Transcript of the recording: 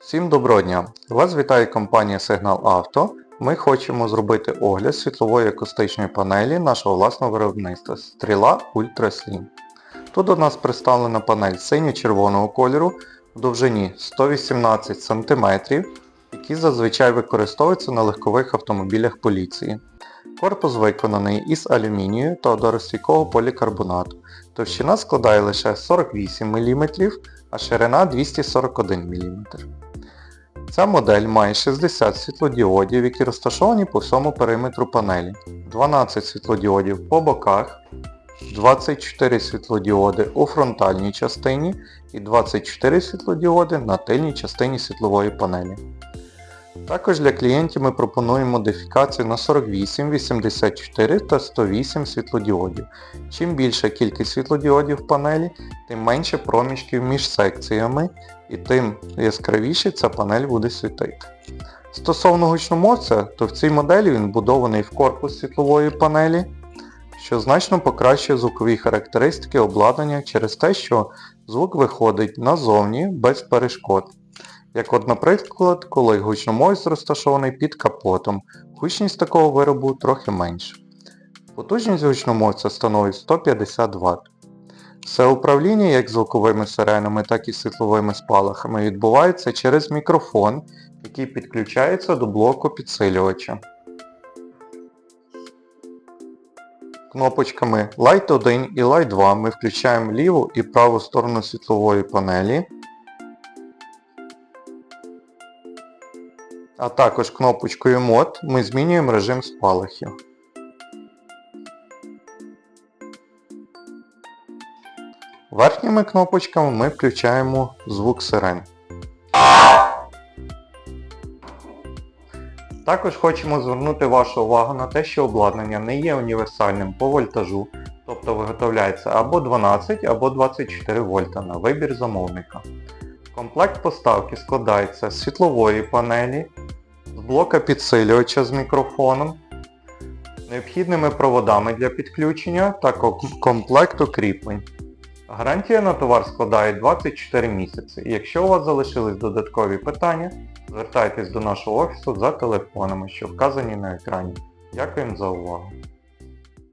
Всім доброго дня! Вас вітає компанія Signal Auto. Ми хочемо зробити огляд світлової акустичної панелі нашого власного виробництва Стріла Ultra Slim. Тут у нас представлена панель синьо-червоного кольору в довжині 118 см, які зазвичай використовуються на легкових автомобілях поліції. Корпус виконаний із алюмінію та ударостійкого полікарбонату. Товщина складає лише 48 мм, а ширина 241 мм. Ця модель має 60 світлодіодів, які розташовані по всьому периметру панелі, 12 світлодіодів по боках, 24 світлодіоди у фронтальній частині і 24 світлодіоди на тильній частині світлової панелі. Також для клієнтів ми пропонуємо модифікацію на 48, 84 та 108 світлодіодів. Чим більша кількість світлодіодів в панелі, тим менше проміжків між секціями і тим яскравіше ця панель буде світити. Стосовно гучномовця, то в цій моделі він будований в корпус світлової панелі, що значно покращує звукові характеристики обладнання через те, що звук виходить назовні без перешкод. Як от, наприклад, коли гучномовець розташований під капотом, гучність такого виробу трохи менша. Потужність гучномовця становить 150 Вт. Все управління як звуковими сиренами, так і світловими спалахами відбувається через мікрофон, який підключається до блоку підсилювача. Кнопочками Light 1 і Light 2 ми включаємо ліву і праву сторону світлової панелі, а також кнопочкою Mod ми змінюємо режим спалахів. Верхніми кнопочками ми включаємо звук сирен. Також хочемо звернути вашу увагу на те, що обладнання не є універсальним по вольтажу, тобто виготовляється або 12, або 24 вольта на вибір замовника. Комплект поставки складається з світлової панелі, з блока підсилювача з мікрофоном, необхідними проводами для підключення та комплект комплекту кріплень. Гарантія на товар складає 24 місяці. Якщо у вас залишились додаткові питання, звертайтесь до нашого офісу за телефонами, що вказані на екрані. Дякуємо за увагу.